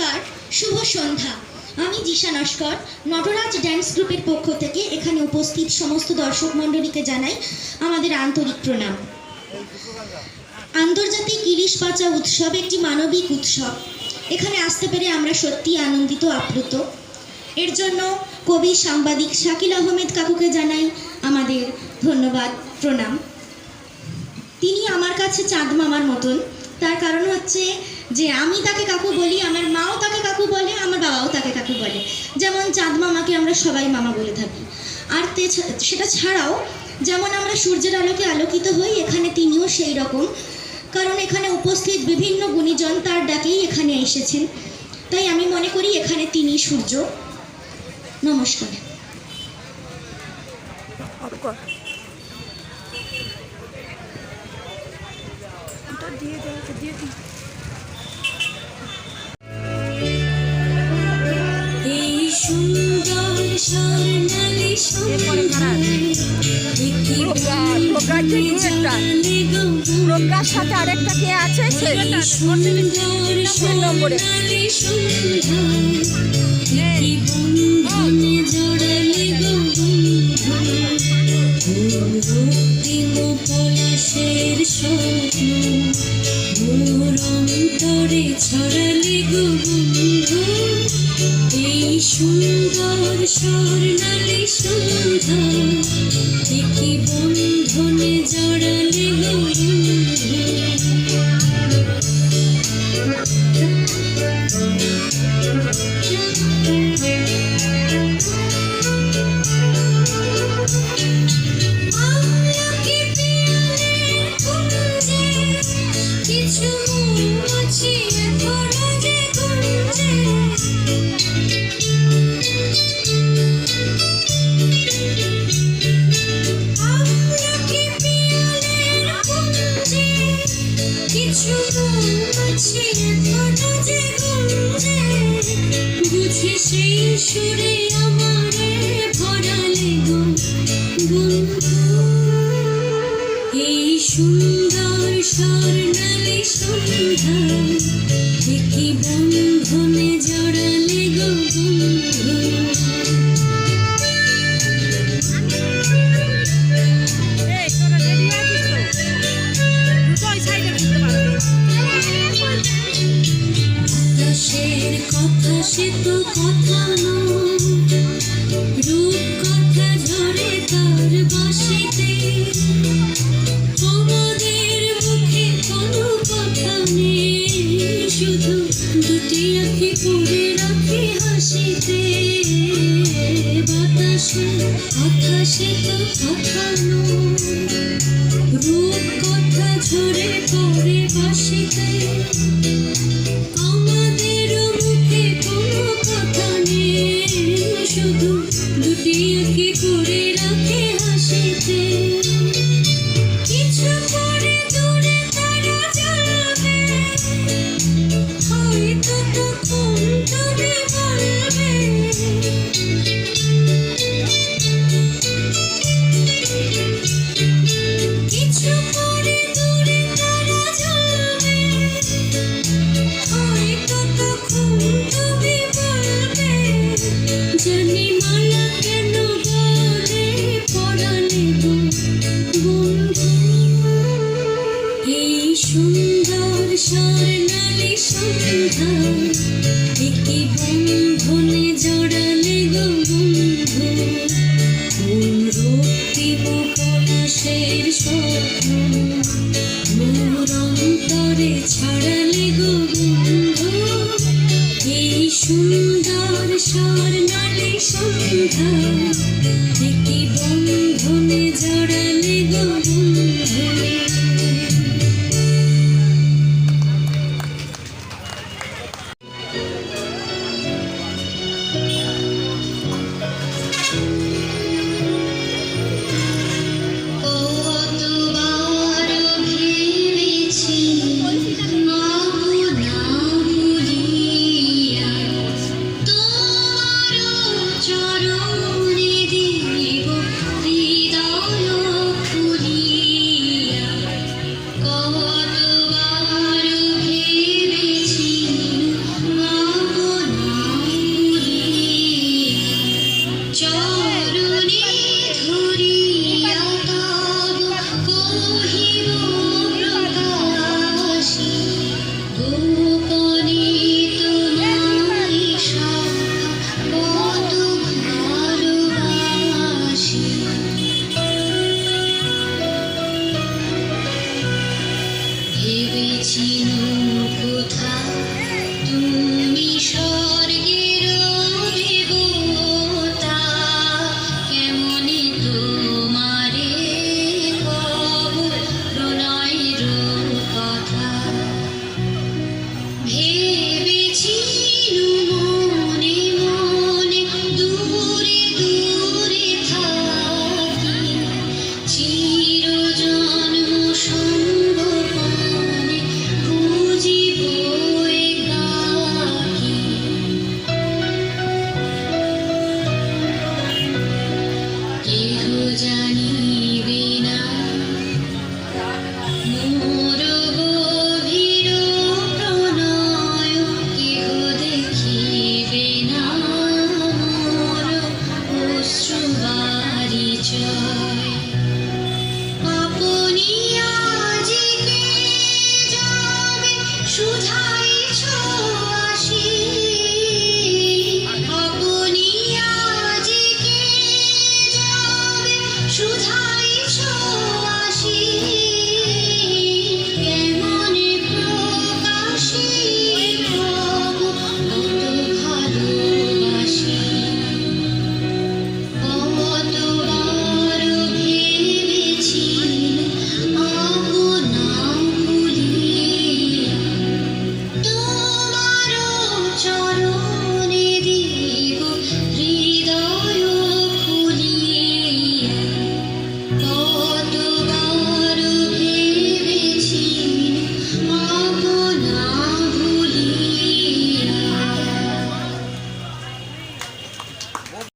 নমস্কার, শুভ সন্ধ্যা। আমি জিশা নস্কর, নটরাজ ড্যান্স গ্রুপের পক্ষ থেকে এখানে উপস্থিত সমস্ত দর্শক মণ্ডলীকে জানাই আমাদের আন্তরিক প্রণাম। আন্তর্জাতিক ইলিশ পাচা উৎসব একটি মানবিক উৎসব। এখানে আসতে পেরে আমরা সত্যি আনন্দিত, আপ্লুত। এর জন্য কবি সাংবাদিক শাকিল আহমেদ কাকুকে জানাই আমাদের ধন্যবাদ, প্রণাম। তিনি আমার কাছে চাঁদ মামার মতন। তার কারণ হচ্ছে যে আমি তাকে কাকু বলি, আমার মাও তাকে কাকু বলে, আমার বাবাও তাকে কাকু বলে। যেমন চাঁদ মামাকে আমরা সবাই মামা বলে থাকি। আর সেটা ছাড়াও যেমন আমরা সূর্যের আলোকে আলোকিত হই, এখানে তিনিও সেই রকম। কারণ এখানে উপস্থিত বিভিন্ন গুণীজন তার ডাকেই এখানে এসেছেন। তাই আমি মনে করি এখানে তিনি সূর্য। নমস্কার। দিয়ে দিয়ে এরপরে কারা? প্রজ্ঞার সাথে আরেকটা কে আছে সে নম্বরে সুন্দর স্বর্ণালী সন্ধ্যা একই বন্ধনে জড়ালে বুঝি সেই সুরে আমারে ভরালে গো সুন্দর স্বর্ণালী সন্ধ্যা সে তো কথা রূপ কথা ঝরে তার বাসিতে। আমাদের মুখে কোনো কথা নেই। শুধু দুটি আঁখি পড়ে রাখি হাসিতে। বাতাসে সে তো কথা রূপ কথা ঝরে পড়ে বাসিতে। 山。